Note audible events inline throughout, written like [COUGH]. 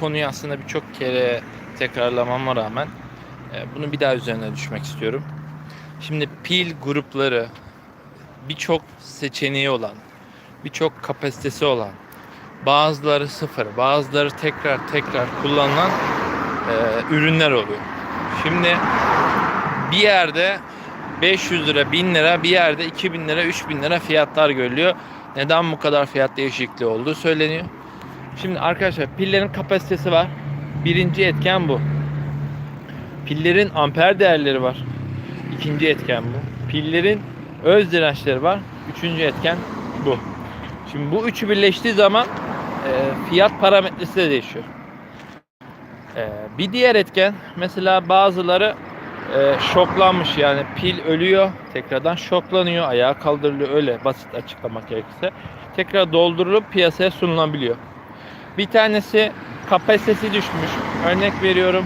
konuyu aslında birçok kere tekrarlamama rağmen e, bunu bir daha üzerine düşmek istiyorum. Şimdi pil grupları birçok seçeneği olan, birçok kapasitesi olan, bazıları sıfır, bazıları tekrar tekrar kullanılan e, ürünler oluyor. Şimdi bir yerde 500 lira, 1000 lira, bir yerde 2000 lira, 3000 lira fiyatlar görülüyor. Neden bu kadar fiyat değişikliği olduğu söyleniyor. Şimdi arkadaşlar pillerin kapasitesi var. Birinci etken bu. Pillerin amper değerleri var. İkinci etken bu. Pillerin öz dirençleri var. Üçüncü etken bu. Şimdi bu üçü birleştiği zaman e, fiyat parametresi de değişiyor. E, bir diğer etken mesela bazıları e, şoklanmış yani pil ölüyor tekrardan şoklanıyor ayağa kaldırılıyor öyle basit açıklamak gerekirse tekrar doldurulup piyasaya sunulabiliyor. Bir tanesi kapasitesi düşmüş. Örnek veriyorum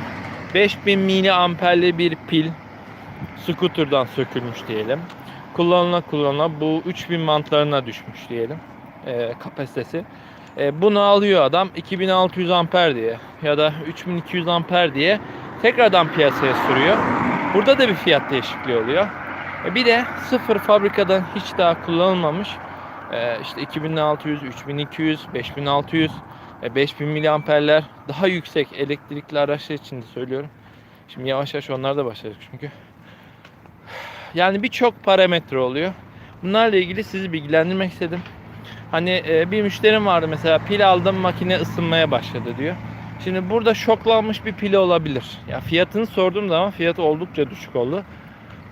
5000 miliamperli bir pil scooter'dan sökülmüş diyelim. Kullanıla kullanıla bu 3000 mantlarına düşmüş diyelim e, kapasitesi. E, bunu alıyor adam 2600 amper diye ya da 3200 amper diye tekrardan piyasaya sürüyor. Burada da bir fiyat değişikliği oluyor. E, bir de sıfır fabrikadan hiç daha kullanılmamış e, işte 2600, 3200, 5600, e, 5000 miliamperler daha yüksek elektrikli araçlar için de söylüyorum. Şimdi yavaş yavaş onlar da başladık çünkü. Yani birçok parametre oluyor. Bunlarla ilgili sizi bilgilendirmek istedim. Hani e, bir müşterim vardı mesela pil aldım makine ısınmaya başladı diyor. Şimdi burada şoklanmış bir pili olabilir. Ya fiyatını sorduğum zaman fiyatı oldukça düşük oldu.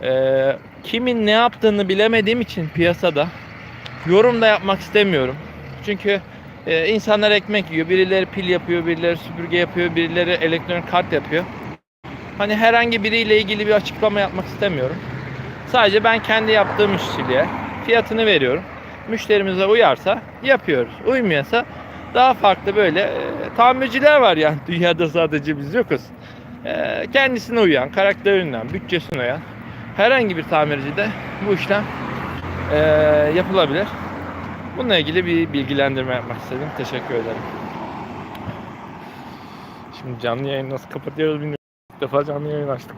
Ee, kimin ne yaptığını bilemediğim için piyasada yorum da yapmak istemiyorum. Çünkü e, insanlar ekmek yiyor. Birileri pil yapıyor, birileri süpürge yapıyor, birileri elektronik kart yapıyor. Hani herhangi biriyle ilgili bir açıklama yapmak istemiyorum. Sadece ben kendi yaptığım işçiliğe fiyatını veriyorum. Müşterimize uyarsa yapıyoruz. Uymuyorsa daha farklı böyle e, tamirciler var yani [LAUGHS] dünyada sadece biz yokuz. E, kendisine uyan, karakterinden, bütçesine uyan herhangi bir tamirci de bu işlem e, yapılabilir. Bununla ilgili bir bilgilendirme yapmak istedim. Teşekkür ederim. Şimdi canlı yayın nasıl kapatıyoruz bilmiyorum. İlk defa canlı yayın açtık.